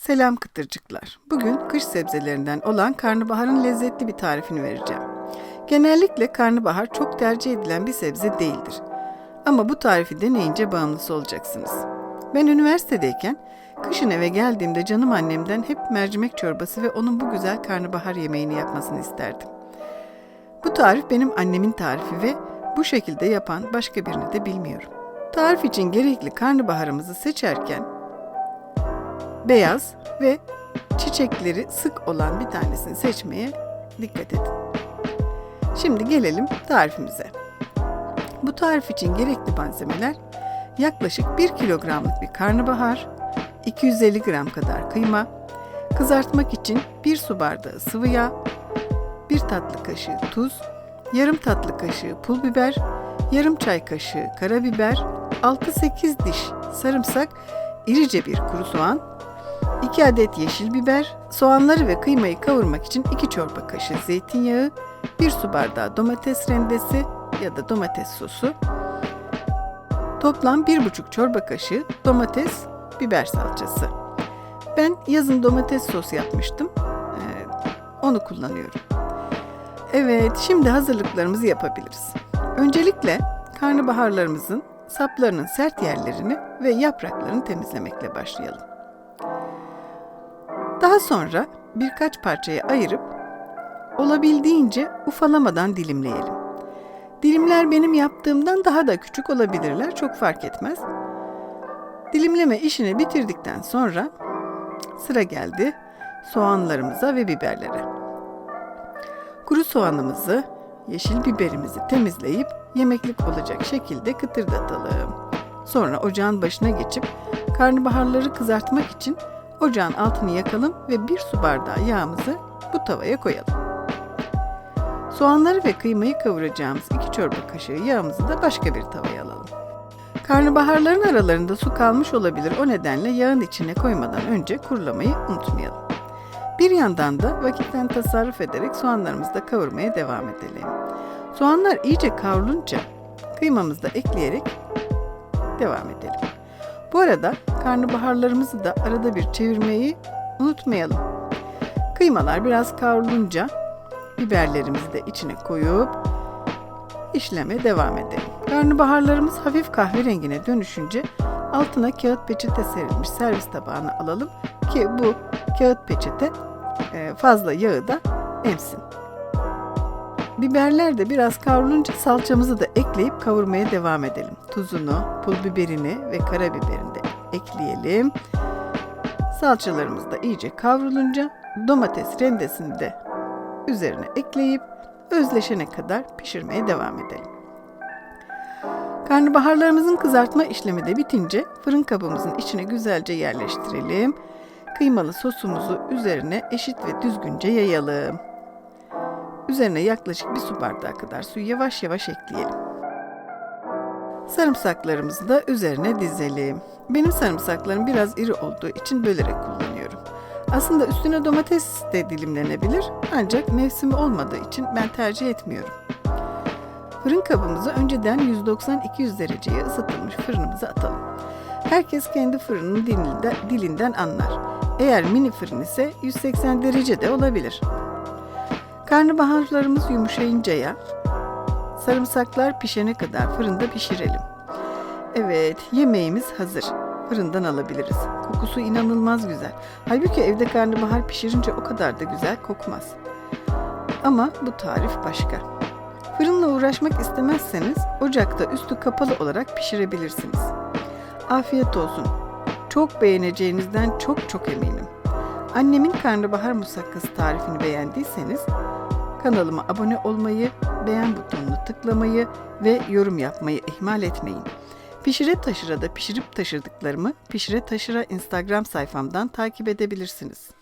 Selam kıtırcıklar. Bugün kış sebzelerinden olan karnabaharın lezzetli bir tarifini vereceğim. Genellikle karnabahar çok tercih edilen bir sebze değildir. Ama bu tarifi deneyince bağımlısı olacaksınız. Ben üniversitedeyken kışın eve geldiğimde canım annemden hep mercimek çorbası ve onun bu güzel karnabahar yemeğini yapmasını isterdim. Bu tarif benim annemin tarifi ve bu şekilde yapan başka birini de bilmiyorum. Tarif için gerekli karnabaharımızı seçerken beyaz ve çiçekleri sık olan bir tanesini seçmeye dikkat edin. Şimdi gelelim tarifimize. Bu tarif için gerekli malzemeler yaklaşık 1 kilogramlık bir karnabahar, 250 gram kadar kıyma, kızartmak için 1 su bardağı sıvı yağ, 1 tatlı kaşığı tuz, yarım tatlı kaşığı pul biber, yarım çay kaşığı karabiber, 6-8 diş sarımsak, irice bir kuru soğan, 2 adet yeşil biber, soğanları ve kıymayı kavurmak için 2 çorba kaşığı zeytinyağı, 1 su bardağı domates rendesi ya da domates sosu, toplam 1,5 çorba kaşığı domates, biber salçası. Ben yazın domates sos yapmıştım. Ee, onu kullanıyorum. Evet, şimdi hazırlıklarımızı yapabiliriz. Öncelikle karnabaharlarımızın saplarının sert yerlerini ve yapraklarını temizlemekle başlayalım. Daha sonra birkaç parçaya ayırıp olabildiğince ufalamadan dilimleyelim. Dilimler benim yaptığımdan daha da küçük olabilirler, çok fark etmez. Dilimleme işini bitirdikten sonra sıra geldi soğanlarımıza ve biberlere. Kuru soğanımızı, yeşil biberimizi temizleyip yemeklik olacak şekilde kıtırdatalım. Sonra ocağın başına geçip karnabaharları kızartmak için ocağın altını yakalım ve bir su bardağı yağımızı bu tavaya koyalım. Soğanları ve kıymayı kavuracağımız 2 çorba kaşığı yağımızı da başka bir tavaya alalım. Karnabaharların aralarında su kalmış olabilir o nedenle yağın içine koymadan önce kurulamayı unutmayalım. Bir yandan da vakitten tasarruf ederek soğanlarımızı da kavurmaya devam edelim. Soğanlar iyice kavrulunca kıymamızı da ekleyerek devam edelim. Bu arada karnabaharlarımızı da arada bir çevirmeyi unutmayalım. Kıymalar biraz kavrulunca biberlerimizi de içine koyup işleme devam edelim. Karnabaharlarımız hafif kahverengine dönüşünce altına kağıt peçete serilmiş servis tabağına alalım ki bu kağıt peçete e, fazla yağı da emsin. Biberler de biraz kavrulunca salçamızı da ekleyip kavurmaya devam edelim. Tuzunu, pul biberini ve karabiberini ekleyelim. Salçalarımız da iyice kavrulunca domates rendesini de üzerine ekleyip özleşene kadar pişirmeye devam edelim. Karnabaharlarımızın kızartma işlemi de bitince fırın kabımızın içine güzelce yerleştirelim. Kıymalı sosumuzu üzerine eşit ve düzgünce yayalım. Üzerine yaklaşık bir su bardağı kadar suyu yavaş yavaş ekleyelim. Sarımsaklarımızı da üzerine dizelim. Benim sarımsaklarım biraz iri olduğu için bölerek kullanıyorum. Aslında üstüne domates de dilimlenebilir ancak mevsimi olmadığı için ben tercih etmiyorum. Fırın kabımızı önceden 190-200 dereceye ısıtılmış fırınımıza atalım. Herkes kendi fırının dilinden, dilinden anlar. Eğer mini fırın ise 180 derecede olabilir. Karnabaharlarımız yumuşayıncaya sarımsaklar pişene kadar fırında pişirelim. Evet, yemeğimiz hazır. Fırından alabiliriz. Kokusu inanılmaz güzel. Halbuki evde karnabahar pişirince o kadar da güzel kokmaz. Ama bu tarif başka. Fırınla uğraşmak istemezseniz ocakta üstü kapalı olarak pişirebilirsiniz. Afiyet olsun. Çok beğeneceğinizden çok çok eminim. Annemin karnabahar musakkası tarifini beğendiyseniz kanalıma abone olmayı, beğen butonunu tıklamayı ve yorum yapmayı ihmal etmeyin. Pişire Taşır'a da pişirip taşırdıklarımı Pişire Taşır'a Instagram sayfamdan takip edebilirsiniz.